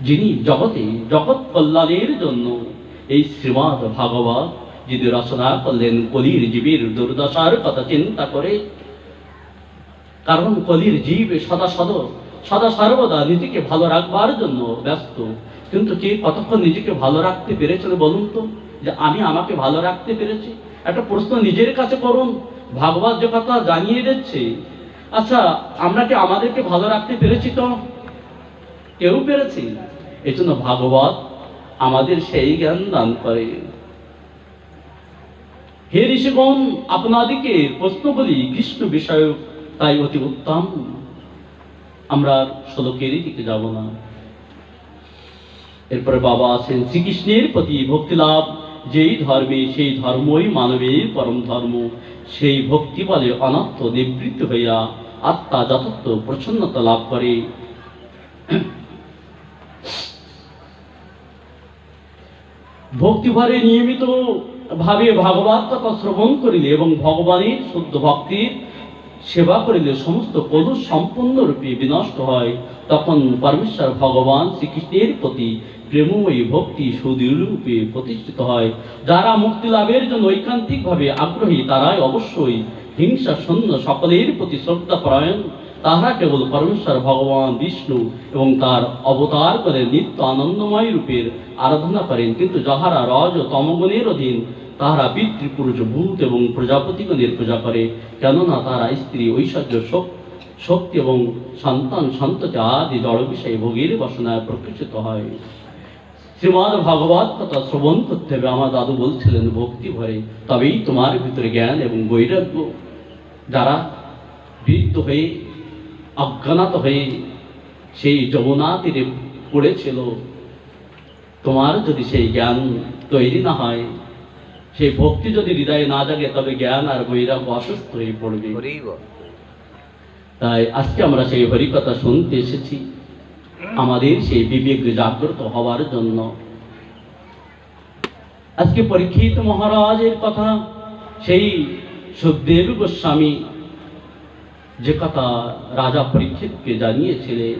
যিনি জগতে জগৎ কল্যাণের জন্য এই শ্রীমদ ভাগবত যিনি রচনা করলেন কলির জীবের দুর্দশার কথা চিন্তা করে, কারণ কলির জীব সদা সদ, সদা সর্বদা নিজেকে ভালো রাখবার জন্য ব্যস্ত। কিন্তু কে কতক্ষণ নিজেকে ভালো রাখতে পেরেছিল বলুন তো? যে আমি আমাকে ভালো রাখতে পেরেছি? একটা প্রশ্ন নিজের কাছে করুন। ভাগবত যে কথা জানিয়ে দিচ্ছে আচ্ছা আমরা কি আমাদেরকে ভালো রাখতে পেরেছি তো? কেউ পেরেছি? এই জন্য ভাগবত আমাদের সেই জ্ঞান দান করে। হে ঋষিগণ, আপনাদিকে প্রশ্নগুলি কৃষ্ণ বিষয়ক, তাই অতি উত্তম। আমরা শ্লোকেরই দিকে যাব না। এরপরে বাবা আছেন শ্রীকৃষ্ণের প্রতি ভক্তি লাভ। যেই ধর্মে সেই ধর্মই মানবের পরম ধর্ম। সেই ভক্তি বলে অনর্থ নিবৃত্ত হইয়া আত্মা যথার্থ প্রসন্নতা লাভ করে। ভক্তিভরে নিয়মিত ভাবে ভাগবত কথা শ্রবণ করিলে এবং ভগবানের শুদ্ধ ভক্তির সেবা করিলে সমস্ত কলুষ সম্পূর্ণরূপে বিনষ্ট হয়, তখন পরমেশ্বর ভগবান শ্রীকৃষ্ণের প্রতি প্রেমময়ী ভক্তি সুদৃঢ়রূপে প্রতিষ্ঠিত হয়। যারা মুক্তি লাভের জন্য ঐকান্তিকভাবে আগ্রহী, তারাই অবশ্যই হিংসা শূন্য সকলের প্রতি শ্রদ্ধা পরায়ণ তাহারা কেবল পরমেশ্বর, ভগবান, বিষ্ণু এবং তার অবতার করে নিত্য আনন্দময় রূপের আরাধনা করেন। কিন্তু যাহারা রজ ও তমগুণের অধীন, তাহারা পিতৃপুরুষ, ভূত এবং প্রজাপতিগণের পূজা করে। কেননা তারা স্ত্রী, ঐশ্বর্য শক্তি এবং সন্তান, সন্ততি আদি জড় বিষয়ে ভোগের বাসনায় প্রকৃষ্ট হয়। শ্রীমদ ভাগবত কথা শ্রবণ করতে হবে আমার দাদু বলছিলেন, ভক্তি ভরে, তবেই তোমার ভিতরে জ্ঞান এবং বৈরাগ্য যারা বৃদ্ধ হয়ে অজ্ঞানাত হয়ে সেই যমুনা তীরে পড়েছিল। তোমার যদি সেই জ্ঞান তৈরি না হয় সেই ভক্তি যদি হৃদয়ে না জাগে তবে জ্ঞান আর বৈরাগ্য অসুস্থ হয়ে পড়বে। তাই আজকে আমরা সেই হরিকথা শুনতে এসেছি। আমাদের সেই বিবেক জাগ্রত হওয়ার জন্য। আজকে পরীক্ষিত মহারাজের কথা সেই সুখদেব গোস্বামী যে কথা রাজা পরীক্ষিতকে জানিয়েছিলেন,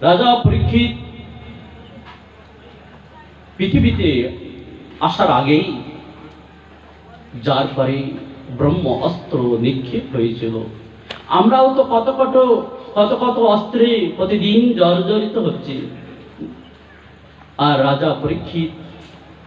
রাজা পরীক্ষিত পৃথিবীতে আসার আগেই যার পরে ব্রহ্ম অস্ত্র নিক্ষেপ হয়েছিল। আমরাও তো কত কত কত কত অস্ত্রে প্রতিদিন জর্জরিত হচ্ছে। আর রাজা পরীক্ষিত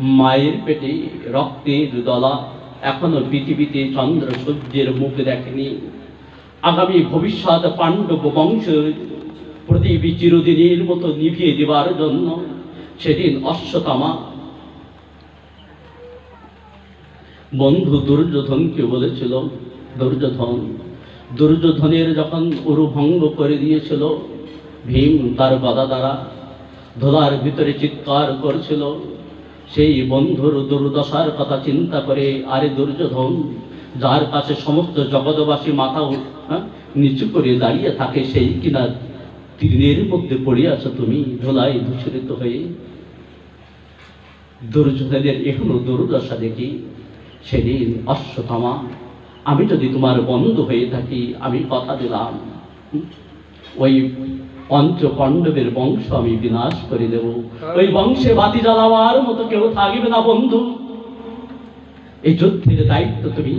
মায়ের পেটে রক্তের দলা এখনও পৃথিবীতে চন্দ্র সূর্যের মুখ দেখেনি। আগামী ভবিষ্যৎ পাণ্ডব বংশ প্রদীপী চিরদিনের মতো নিভিয়ে দেবার জন্য সেদিন অশ্বতামা বন্ধু দুর্যোধনকে বলেছিল, দুর্যোধন, দুর্যোধনের যখন উরু ভঙ্গ করে দিয়েছিল, ভীম তার গদা দ্বারা ধোলার ভিতরে চিৎকার করছিল। সেই বন্ধুর দুর্দশার কথা চিন্তা করে, আরে দুর্যোধন, যার কাছে সমস্ত জগৎবাসী মাথা নিচু করে দাঁড়িয়ে থাকে সেই কিনা তীরের মধ্যে পড়িয়াছ তুমি ধোলায় দূষিত হয়ে। দুর্যোধনের এখনও দুর্দশা দেখি, সেদিন অশ্বথামা আমি যদি তোমার বন্ধু হয়ে থাকি, আমি কথা দিলাম। ওই পঞ্চ পাণ্ডবের বংশ আমি বিনাশ করে দেব। ওই বংশে বাতি জ্বালাবার মতো কেউ থাকবে না বন্ধু। এই যুদ্ধের দায়িত্ব তুমি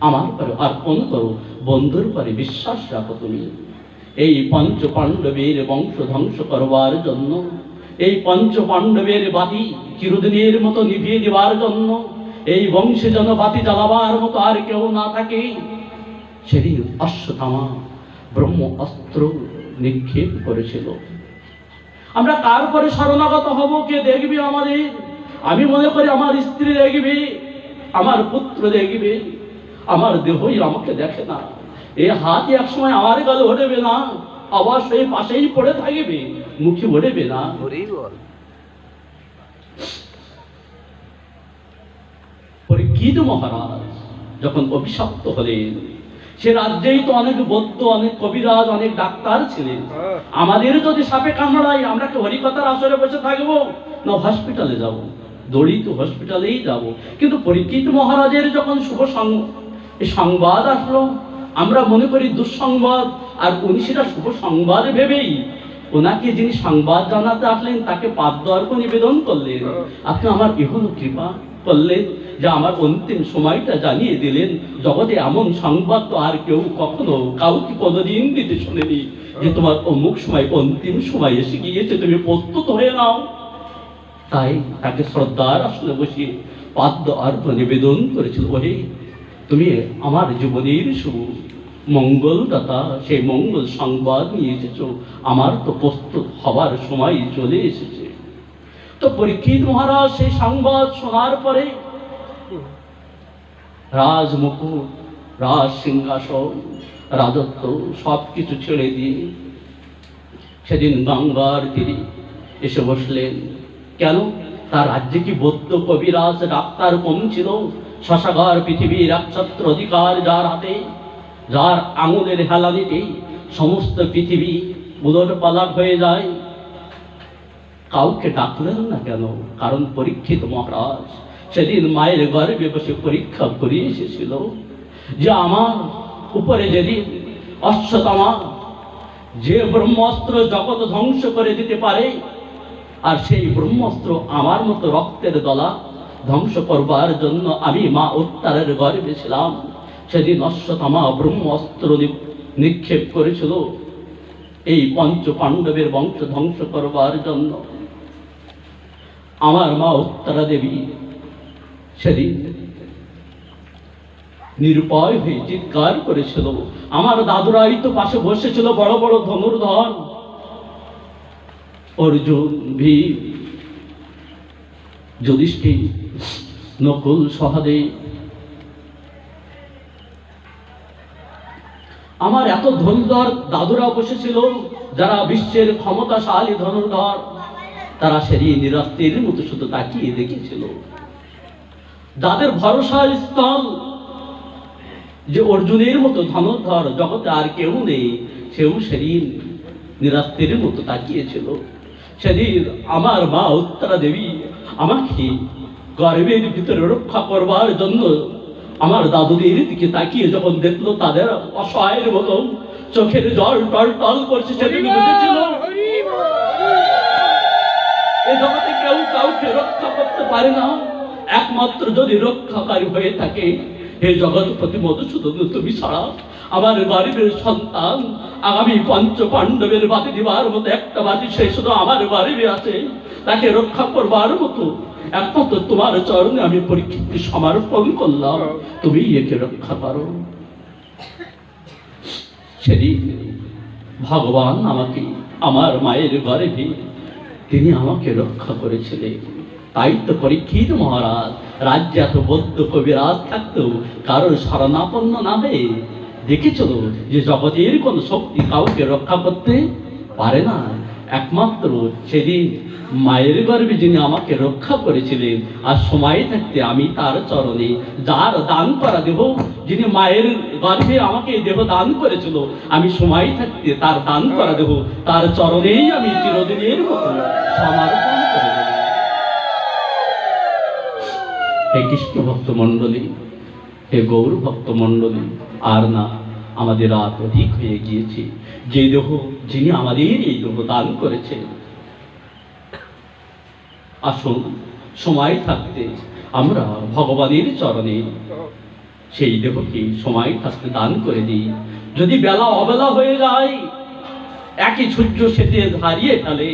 আমার পরে অর্পণ করো। বন্ধুর পরে বিশ্বাস রাখো তুমি। এই পঞ্চ পাণ্ডবের বংশ ধ্বংস করবার জন্য, এই পঞ্চ পাণ্ডবের বাতি চিরদিনের মতো নিভিয়ে দেওয়ার জন্য, এই বংশে যেন বাতি জ্বালাবার মতো আর কেউ না থাকে। সেদিন অশ্বথামা ব্রহ্ম অস্ত্র নিক্ষেপ করেছিল। আমরা কার পরে শরণাগত হব, কে দেখবে আমাদের? আমি মনে করি আমার স্ত্রী দেখবে, আমার পুত্র দেখবে। আমার দেহই আমাকে দেখে না। এই হাত একসময় আমার গালে ওঠবে না আবার সেই পাশেই পড়ে থাকবে মুখে ওঠবে না। পরীক্ষিত মহারাজ যখন অভিশপ্ত হলেন সে রাজ্যেই তো অনেক বৌদ্ধ অনেক কবিরাজ অনেক ডাক্তার ছিলেন। আমাদের যদি সাপে কামড়ায় আমরা কি হরিকথার আসরে বসে থাকব? না হসপিটালে যাব। দড়ি তো হসপিটালেই যাব। কিন্তু পরীক্ষিত মহারাজের যখন শুভ সংবাদ আসলো। আমরা মনে করি দুঃসংবাদ, আর উনি সেটা শুভ সংবাদ ভেবেই। ওনাকে যিনি সংবাদ জানাতে আসলেন, তাকে পাদ্য নিবেদন করলেন। আপনি আমার এখনও কৃপা করলেন, যে আমার অন্তিম সময়টা জানিয়ে দিলেন। জগতে এমন সংবাদ তো আর কেউ কখনো কাউকে কোনোদিন দিতে শুনেনি, যে তোমার অমুক সময় অন্তিম সময় এসে গিয়েছে, তুমি প্রস্তুত হয়ে নাও। তাই তাকে শ্রদ্ধার আসলে বসিয়ে পাদ্য অর্ঘ নিবেদন করেছিল। ওহে তুমি আমার জীবনের শুভ মঙ্গলদাতা সেই মঙ্গল সংবাদ নিয়ে এসেছ। আমার তো প্রস্তুত হবার সময় চলে এসেছে। তো পরীক্ষিত মহারাজ, সেই সংবাদ শোনার পরে রাজমুকুট, রাজ সিংহাসন, রাজত্ব সব কিছু ছেড়ে দিয়ে সেদিন গঙ্গার তীরে এসে বসলেন। কেন? তার রাজ্যে কি বৌদ্ধ কবিরাজ, ডাক্তার কম ছিল? শশাগার পৃথিবীর একছত্র অধিকার যার হাতে, যার আঙুলের হেলানিতে সমস্ত পৃথিবী উদর পালাট হয়ে যায়। কাউকে ডাকলেন না কেন? কারণ পরীক্ষিত মহারাজ, সেদিন মায়ের গর্ভে বসে পরীক্ষা করে এসেছিল যে আমার উপরে যেদিন অশ্বতমা যে ব্রহ্মাস্ত্র জগৎ ধ্বংস করে দিতে পারে, আর সেই ব্রহ্মাস্ত্র আমার মতো রক্তের দলা ধ্বংস করবার জন্য আমি মা উত্তারের গর্ভে ছিলাম। সেদিন অশ্বতমা ব্রহ্মাস্ত্র নিক্ষেপ করেছিল। এই পঞ্চ পাণ্ডবের বংশ ধ্বংস করবার জন্য। আমার মা উত্তরা দেবী সেদিন নিরুপায় হয়ে চিৎকার করেছিল। আমার দাদুরাই তো পাশে বসেছিল বড় বড় ধনুর্ধর অর্জুন ভীম, যুধিষ্ঠির নকুল সহদেব আমার এত ধনুর্ধর দাদুরা বসেছিল, যারা বিশ্বের ক্ষমতাশালী ধনুর্ধর, তারা সেদিন নিরাস্তির মতো শুধু তাকিয়ে দেখেছিল যাদের ভরসার স্থল, যে অর্জুনের মতো ধনুর্ধর, জগতে আর কেউ নেই, সেও সেদিন নিরাস্তির মতো তাকিয়েছিল। সেদিন আমার মা উত্তরা দেবী আমাকে গর্বের ভিতরে রক্ষা করবার জন্য আমার দাদুদের দিকে তাকিয়ে যখন দেখল তাদের অসহায়ের মতো চোখের জল টল টল করছে সেদিন বুঝেছিল এ জগতে কেউ কাউকে রক্ষা করতে পারে না। একমাত্র যদি রক্ষাকারী হয়ে থাকে হে জগৎপতি মধুসূদন তুমি ছাড়া আমার গরিবের সন্তান আগামী পঞ্চ পাণ্ডবের বাতি দিবার মতো একটা বাতি সে শুধু আমার গরিবে আছে। তাকে রক্ষা করবার মতো একমাত্র তোমার চরণে আমি পরীক্ষিতকে সমর্পণ করলাম। তুমি একে রক্ষা করো। সেদিন ভগবান আমাকে আমার মায়ের গর্ভে তিনি আমাকে রক্ষা করেছিলেন। তাই তো পরীক্ষিত মহারাজ, রাজ্যে এত বৌদ্ধ কবিরাজ থাকতেও কারোর শরণাপন্ন না হয়ে দেখেছিল যে জগতের কোন শক্তি কাউকে রক্ষা করতে পারে না? একমাত্র সেদিন মায়ের গর্ভে যিনি আমাকে রক্ষা করেছিলেন, আর সময় থাকতে আমি তার চরণে যার দান করা দেব যিনি মায়ের গর্ভে আমাকে এই দেহ দান করেছিল, আমি সময় থাকতে তার দান করা দেব তার চরণেই আমি চিরদিনের মতো সমর্পণ করে দেব। হে কৃষ্ণ ভক্ত মণ্ডলী হে গৌর ভক্ত মণ্ডলী আর না আমাদের রাত অধিক হয়ে গিয়েছে। যে দেহ যিনি আমাদের এই দেহ দান করেছেন, আসুন সময় থাকতে আমরা ভগবানের চরণে সেই দেহকে সময় থাকতে দান করে দিই। যদি বেলা অবেলা হয়ে যায়, একই সূর্য সেদিন হারিয়ে ফেলে,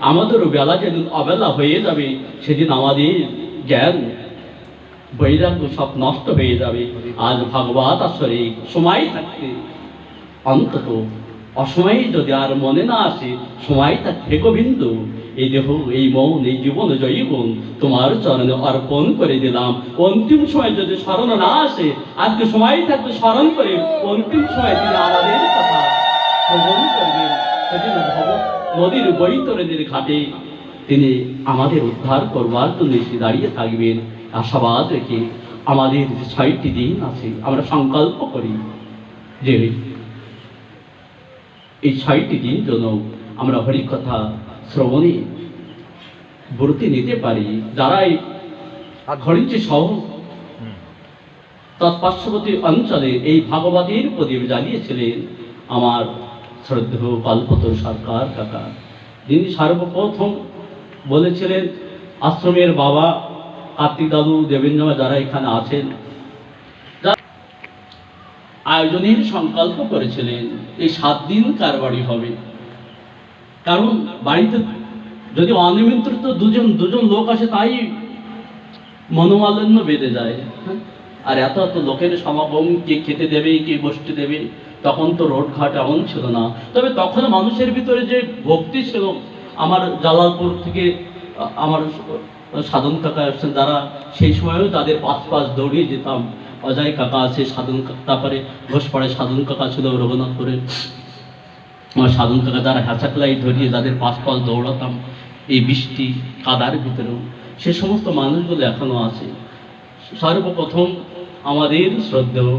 আমাদেরও বেলা যেদিন অবেলা হয়ে যাবে, সেদিন আমাদের জ্ঞান বৈরাগ্য সব নষ্ট হয়ে যাবে। আজ ভগবত আসরে সময় থাকতে। অন্তত অসময়ে যদি আর মনে না আসে, সময় থাকতে গোবিন্দ। এই দেহ, এই মন, এই জীবন জৈবন তোমার চরণে অর্পণ করে দিলাম। অন্তিম সময় যদি স্মরণ না আসে, আজকে সময় থাকতে স্মরণ করে অন্তিম সময় তিনি আমাদের কথা করবেন। সেদিন নদীর বৈতরণের ঘাটে তিনি আমাদের উদ্ধার করবার জন্য এসে দাঁড়িয়ে থাকবেন। আশাবাদ রেখে আমাদের যে ছয়টি দিন আছে আমরা সংকল্প করি যে এই ছয়টি দিন যেন আমরা হরিকথা শ্রবণে ব্রতি নিতে পারি। যারা এই হরিচি সহ তৎপার্শ্ববর্তী অঞ্চলে এই ভাগবতীর প্রদীপ জ্বালিয়েছিলেন আমার শ্রদ্ধেয় কল্পতরু সরকার কাকা। যিনি সর্বপ্রথম বলেছিলেন আশ্রমের বাবা কার্তিক দাদু দেবেন্দ্র যারা এখানে আছেন আয়োজনের সংকল্প করেছিলেন, এই সাত দিন কার বাড়ি হবে কারণ বাড়িতে যদি অনিমন্ত্রিত দুজন দুজন লোক আসে, তাই মনোমালিন্য বেড়ে যায়? আর এত এত লোকের সমাগম, কে খেতে দেবে, কে বসতে দেবে, তখন তো রোডঘাট এমন ছিল না তবে তখন মানুষের ভিতরে যে ভক্তি ছিল, আমার জালালপুর থেকে আমার সাধন কাকা আসছেন, যারা সেই সময়ও তাদের পাশ পাশ দৌড়িয়ে যেতাম। অজয় কাকা আছে, সাধন তারপরে ঘোষপাড়ায় সাধন কাকা ছিল রঘুনাথপুরে আমার সাধন কাকা যারা হ্যাচাকলাই ধরিয়ে যাদের পাঁচ পাশ দৌড়াতাম, এই বৃষ্টি, কাদার ভিতরেও। সে সমস্ত মানুষগুলো এখনও আছে। সর্বপ্রথম আমাদের শ্রদ্ধেয়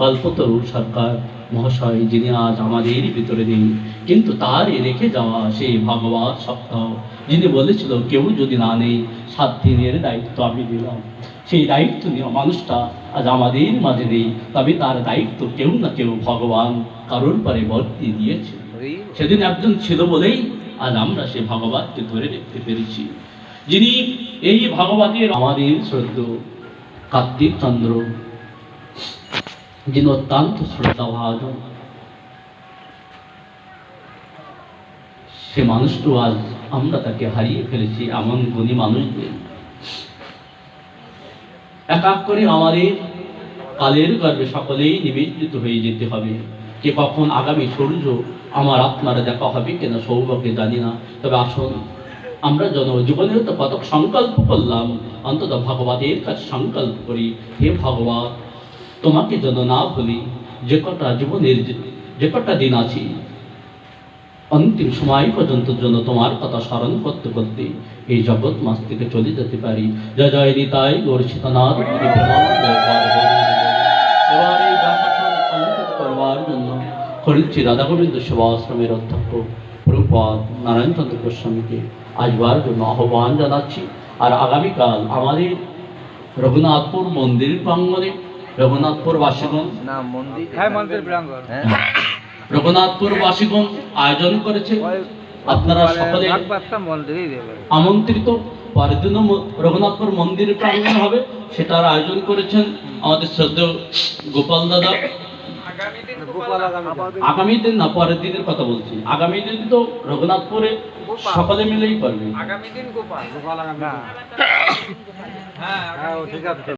কল্পতরু সরকার। মহাশয়, যিনি আজ আমাদের ভিতরে নেই, কিন্তু তার রেখে যাওয়া সেই ভগবত সপ্তাহ যিনি বলেছিল, কেউ যদি না নেই, সাত দিনের দায়িত্ব আমি দিলাম সেই দায়িত্ব নিয়ে মানুষটা আজ আমাদের মাঝে নেই, তবে তার দায়িত্ব কেউ না কেউ ভগবান কারোর পরে বর্তি দিয়েছে। সেদিন একজন ছিল বলেই আজ আমরা সে ভগবানকে ধরে দেখতে পেরেছি, যিনি এই ভগবতের আমাদের শ্রদ্ধ, কার্তিক চন্দ্র। যিনি অত্যন্ত শ্রদ্ধাভাজন। সে মানুষটা আজ আমরা তাকে হারিয়ে ফেলেছি, এমন গুণী মানুষদের। এক এক করে আমাদের কালের গর্বে সকলেই নিবেদিত হয়ে যেতে হবে। কে কখন আগামী সূর্য আমার আত্মার দেখা হবে কিনা সৌভাগ্যে জানি না। তবে আসুন, আমরা জন জীবনের তো কত সংকল্প করলাম, অন্তত ভগবতের কাছে সংকল্প করি, হে ভগবান তোমাকে যেন না ভুলি, যে কটা জীবনের যে- কটা দিন আছি, অন্তিম সময় পর্যন্ত জন্য তোমার কথা স্মরণ করতে করতে এই জগৎ মাস থেকে চলে যেতে পারি। জয় জয় নিতাই গর্ষিতনাথ এবার জন্য রাধা গোবিন্দ সেবাশ্রমের অধ্যক্ষ প্রভুপাদ নারায়ণচন্দ্র গোস্বামীকে। আসবার জন্য আহ্বান জানাচ্ছি। আর আগামীকাল আমাদের রঘুনাথপুর মন্দির প্রাঙ্গণে রঘুনাথপুর বাসীগণ না মন্দির হ্যাঁ হ্যাঁ। রঘুনাথপুর বাসীগণ আয়োজন করেছে। আপনারা সকলে মন্দিরেই দেবে। আমন্ত্রিত। পরের দিনও রঘুনাথপুর মন্দির প্রাঙ্গণ হবে সেটার আয়োজন করেছেন আমাদের শ্রদ্ধেয় গোপাল দাদা। আগামী দিন না পরের দিনের কথা বলছি। আগামী দিন তো রঘুনাথপুরে সকলে মিলেই করবে আগামী দিন গোপাল। গোপাল আগামী হ্যাঁ ও ঠিক আছে।